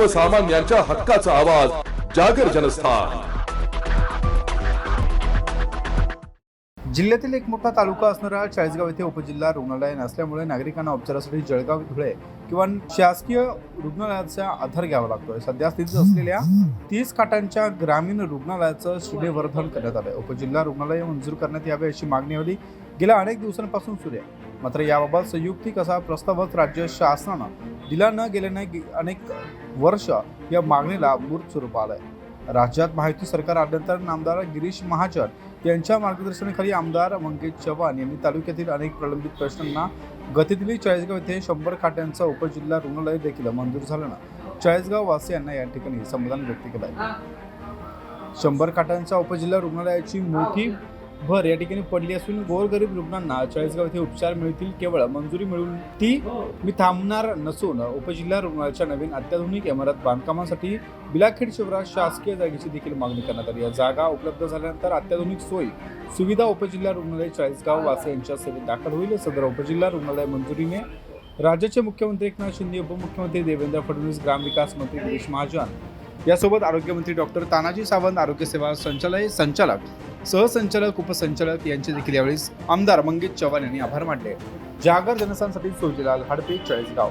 सर्वसामान्यांच्या हक्काचा आवाज जागर जनस्थान. जिल्ह्यातील एक मोठा तालुका असणारा चाळीसगाव येथे उपजिल्हा रुग्णालय नसल्यामुळे नागरिकांना उपचारासाठी जळगाव धुळे किंवा शासकीय रुग्णालयाचा आधार घ्यावा लागतोय. सध्या स्थितीत असलेल्या तीस खाटांच्या ग्रामीण रुग्णालयाचं श्रेणीवर्धन करण्यात आलंय. उपजिल्हा रुग्णालय मंजूर करण्यात यावे अशी मागणी होती गेल्या अनेक दिवसांपासून सुरू आहे. मात्र याबाबत संयुक्तिक असा प्रस्तावच राज्य शासनानं दिला न गेल्याने अनेक वर्ष या मागणीला मूर्त स्वरूप आलंय. राज्यात माहिती सरकार आल्यानंतर आमदार गिरीश महाजन यांच्या मार्गदर्शनाखाली आमदार मंगेश चव्हाण यांनी तालुक्यातील अनेक प्रलंबित प्रश्नांना गती दिली. चाळीसगाव येथे शंभर खाट्यांचा उपजिल्हा रुग्णालय देखील मंजूर झाल्यानं चाळीसगाव वासियांना या ठिकाणी समाधान व्यक्त केलं आहे शंभर खाटांच्या उपजिल्हा रुग्णालयाची मोठी भर या ठिकाणी पडली असून गोरगरीब रुग्णांना चाळीसगाव येथे उपचार मिळतील केवळ मंजुरी मिळून ती मी थांबणार नसून उपजिल्हा रुग्णालयाच्या नवीन अत्याधुनिक इमारत बांधकामासाठी बिलाखेड शिवराज शासकीय जागेची देखील मागणी करण्यात आली. या जागा उपलब्ध झाल्यानंतर अत्याधुनिक सोयी सुविधा उपजिल्हा रुग्णालय चाळीसगाव वासे यांच्या सेवेत दाखल होईल. सदर उपजिल्हा रुग्णालय मंजुरीने राज्याचे मुख्यमंत्री एकनाथ शिंदे उपमुख्यमंत्री देवेंद्र फडणवीस ग्रामविकास मंत्री गिरीश महाजन यासोबत आरोग्यमंत्री डॉक्टर तानाजी सावंत आरोग्य सेवा संचालय संचालक सहसंचालक उपसंचालक यांचे देखील यावेळी आमदार मंगेश चव्हाण यांनी आभार मानले. जागर जनसांसाठी सोजलाल हडपे चाळीसगाव.